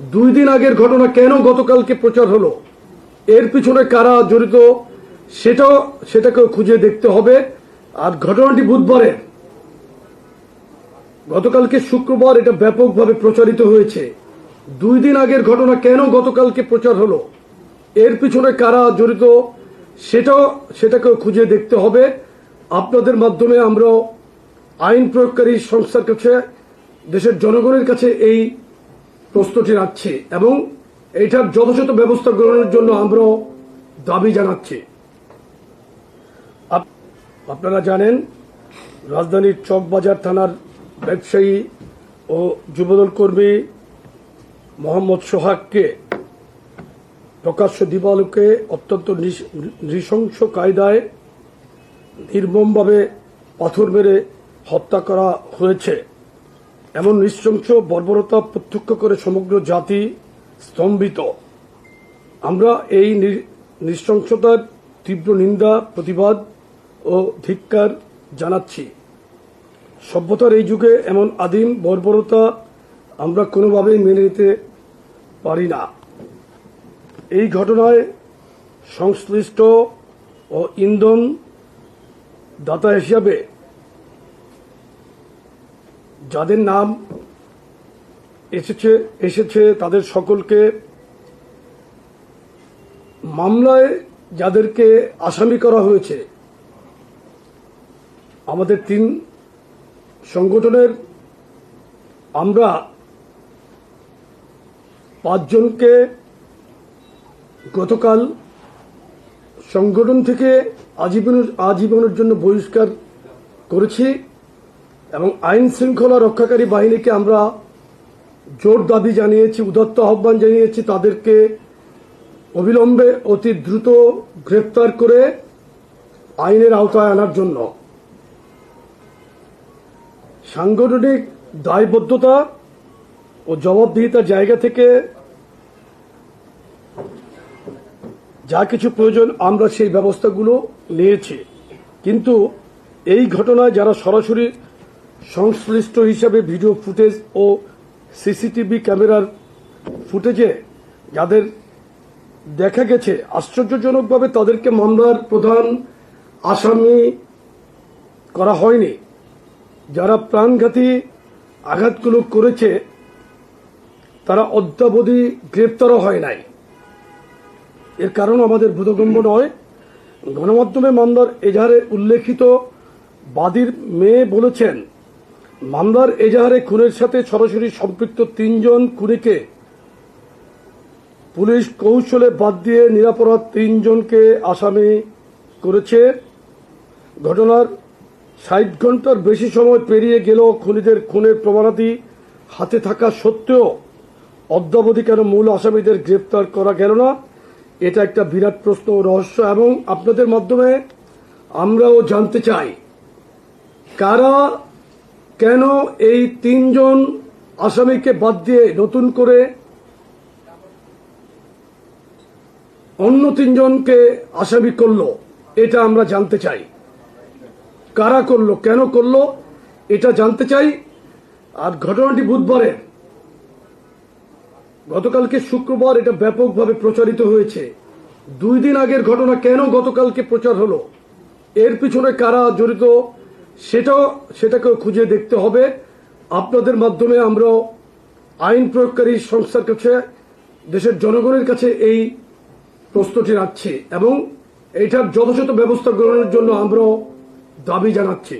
দুই দিন আগের ঘটনা কেন গতকালকে প্রচার হলো? এর পিছনে কারা জড়িত? সেটাও, সেটাকেও খুঁজে দেখতে হবে। আর ঘটনাটি বুধবারের গতকালকে শুক্রবার এটা ব্যাপকভাবে প্রচারিত হয়েছে। দুই দিন আগের ঘটনা কেন গতকালকে প্রচার হলো? এর পিছনে কারা জড়িত? সেটাও, সেটাকেও খুঁজে দেখতে হবে। আপনাদের মাধ্যমে আমরা আইন প্রয়োগকারী সংস্থার কাছে, দেশের জনগণের কাছে এই প্রশ্নটি রাখছি এবং এইটার যথাযথ ব্যবস্থা গ্রহণের জন্য আমরা দাবি জানাচ্ছি। আপ- আপনারা জানেন, রাজধানীর চকবাজার থানার ব্যবসায়ী ও যুবদল কর্মী মোহাম্মদ সোহাগকে প্রকাশ্য দিবালোকে অত্যন্ত নৃশংস কায়দায় নির্মমভাবে পাথর মেরে হত্যা করা হয়েছে। এমন নৃশংস বর্বরতা প্রত্যক্ষ করে সমগ্র জাতি স্তম্ভিত। আমরা এই নৃশংসতার তীব্র নিন্দা, প্রতিবাদ ও ধিক্কার জানাচ্ছি। সভ্যতার এই যুগে এমন আদিম বর্বরতা আমরা কোনোভাবেই মেনে নিতে পারি না। এই ঘটনায় সংশ্লিষ্ট ও ইন্ধন দাতা হিসাবে যাদের নাম এসেছে এসেছে তাদের সকলকে মামলায় যাদেরকে আসামি করা হয়েছে, আমাদের তিন সংগঠনের আমরা পাঁচজনকে গতকাল সংগঠন থেকে আজীবনের আজীবনের জন্য বহিষ্কার করেছি। এবং আইন শৃঙ্খলা রক্ষাকারী বাহিনীকে আমরা জোর দাবি জানিয়েছি, উদত্ত আহ্বান জানিয়েছি তাদেরকে অবিলম্বে অতি দ্রুত গ্রেপ্তার করে আইনের আওতায় আনার জন্য। সাংগঠনিক দায়বদ্ধতা ও জবাবদিহিতার জায়গা থেকে যা কিছু প্রয়োজন আমরা সেই ব্যবস্থাগুলো নিয়েছি। কিন্তু এই ঘটনায় যারা সরাসরি সংশ্লিষ্ট হিসাবে ভিডিও ফুটেজ ও সিসিটিভি ক্যামেরার ফুটেজে যাদের দেখা গেছে, আশ্চর্যজনকভাবে তাদেরকে মামলার প্রধান আসামি করা হয়নি। যারা প্রাণঘাতী আঘাতগুলো করেছে, তারা অদ্যাবধি গ্রেপ্তারও হয় নাই। এর কারণ আমাদের বোধগম্য নয়। গণমাধ্যমে মামলার এজাহারে উল্লেখিত বাদীর মেয়ে বলেছেন মামলার এজাহারে খুনের সাথে সরাসরি সম্পৃক্ত তিনজন খুনিকে পুলিশ কৌশলে বাদ দিয়ে নিরাপরাধ তিনজনকে আসামি করেছে। ঘটনার ষাট ঘণ্টার বেশি সময় পেরিয়ে গেলেও খুনিদের খুনের প্রমাণাদি হাতে থাকা সত্ত্বেও অদ্যাবধি কেন মূল আসামিদের গ্রেপ্তার করা গেল না। এটা একটা বিরাট প্রশ্ন রহস্য এবং আপনাদের মাধ্যমে আমরাও জানতে চাই, কারা কেন এই তিনজন আসামিকে বাদ দিয়ে নতুন করে অন্য তিনজনকে আসামি করল, এটা আমরা জানতে চাই। কারা করল, কেন করল, এটা জানতে চাই। আর ঘটনাটি বুধবারের গতকালকে শুক্রবার এটা ব্যাপকভাবে প্রচারিত হয়েছে। দুই দিন আগের ঘটনা কেন গতকালকে প্রচার হলো? এর পিছনে কারা জড়িত? সেটাও সেটাকেও খুঁজে দেখতে হবে। আপনাদের মাধ্যমে আমরা আইন প্রয়োগকারী সংস্থার কাছে, দেশের জনগণের কাছে এই প্রশ্নটি রাখছি এবং এটার যথাযথ ব্যবস্থা গ্রহণের জন্য আমরা দাবি জানাচ্ছি।